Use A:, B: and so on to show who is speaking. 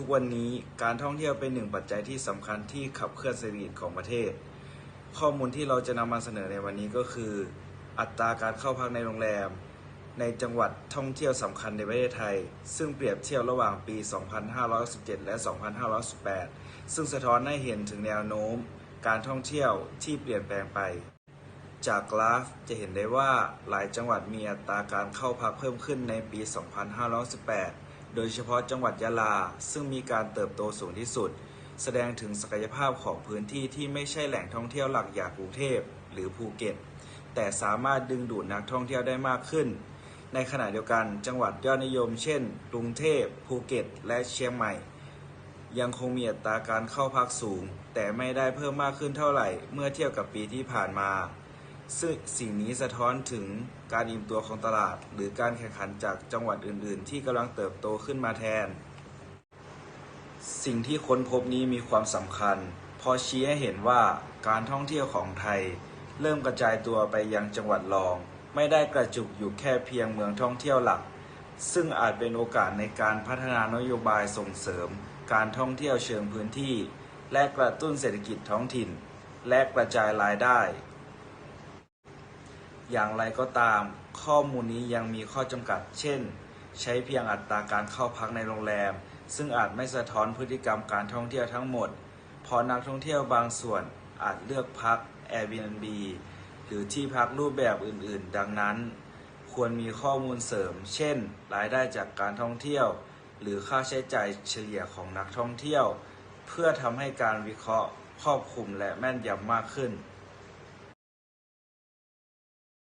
A: ทุกวันนี้การท่องเที่ยวเป็นหนึ่งปัจจัยที่สำคัญที่ขับเคลื่อนเศรษฐกิจของประเทศ ข้อมูลที่เราจะนำมาเสนอในวันนี้ก็คือ อัตราการเข้าพักในโรงแรม ในจังหวัดท่องเที่ยวสำคัญในประเทศไทย ซึ่งเปรียบเทียบระหว่างปี 2517 และ 2518 ซึ่งสะท้อนให้เห็นถึงแนวโน้ม การท่องเที่ยวที่เปลี่ยนแปลงไป จากกราฟจะเห็นได้ว่าหลายจังหวัดมีอัตราการเข้าพักเพิ่มขึ้นในปี 2518 โดยเฉพาะจังหวัดยะลา ซึ่งมีการเติบโตสูงที่สุด แสดงถึงศักยภาพของพื้นที่ที่ไม่ใช่แหล่งท่องเที่ยวหลักอย่างกรุงเทพหรือภูเก็ต แต่สามารถดึงดูดนักท่องเที่ยวได้มากขึ้น ในขณะเดียวกันจังหวัดยอดนิยม เช่น กรุงเทพภูเก็ต และเชียงใหม่ ยังคงมีอัตราการเข้าพักสูง แต่ไม่ได้เพิ่มมากขึ้นเท่าไหร่ เมื่อเทียบกับปีที่ผ่านมา ซึ่งสิ่งนี้สะท้อนถึงการอิ่มตัวของตลาด หรือการแข่งขันจากจังหวัดอื่น ๆ ที่กำลังเติบโตขึ้นมาแทน สิ่งที่ค้นพบนี้มีความสำคัญ พอชี้ให้เห็นว่าการท่องเที่ยวของไทย เริ่มกระจายตัวไปยังจังหวัดรอง ไม่ได้กระจุกอยู่แค่เพียงเมืองท่องเที่ยวหลัก ซึ่งอาจเป็นโอกาสในการพัฒนานโยบายส่งเสริม การท่องเที่ยวเชิงพื้นที่ และกระตุ้นเศรษฐกิจท้องถิ่น และกระจายรายได้ อย่างไรก็ตามข้อมูลนี้ยังมีข้อจำกัด เช่น ใช้เพียงอัตราการเข้าพักในโรงแรม ซึ่งอาจไม่สะท้อนพฤติกรรมการท่องเที่ยวทั้งหมด เพราะนักท่องเที่ยวบางส่วนอาจเลือกพัก Airbnb หรือที่พักรูปแบบอื่นๆ ดังนั้น ควรมีข้อมูลเสริม เช่น รายได้จากการท่องเที่ยว หรือค่าใช้จ่ายเฉลี่ยของนักท่องเที่ยว เพื่อทำให้การวิเคราะห์ครอบคลุมและแม่นยำมากขึ้น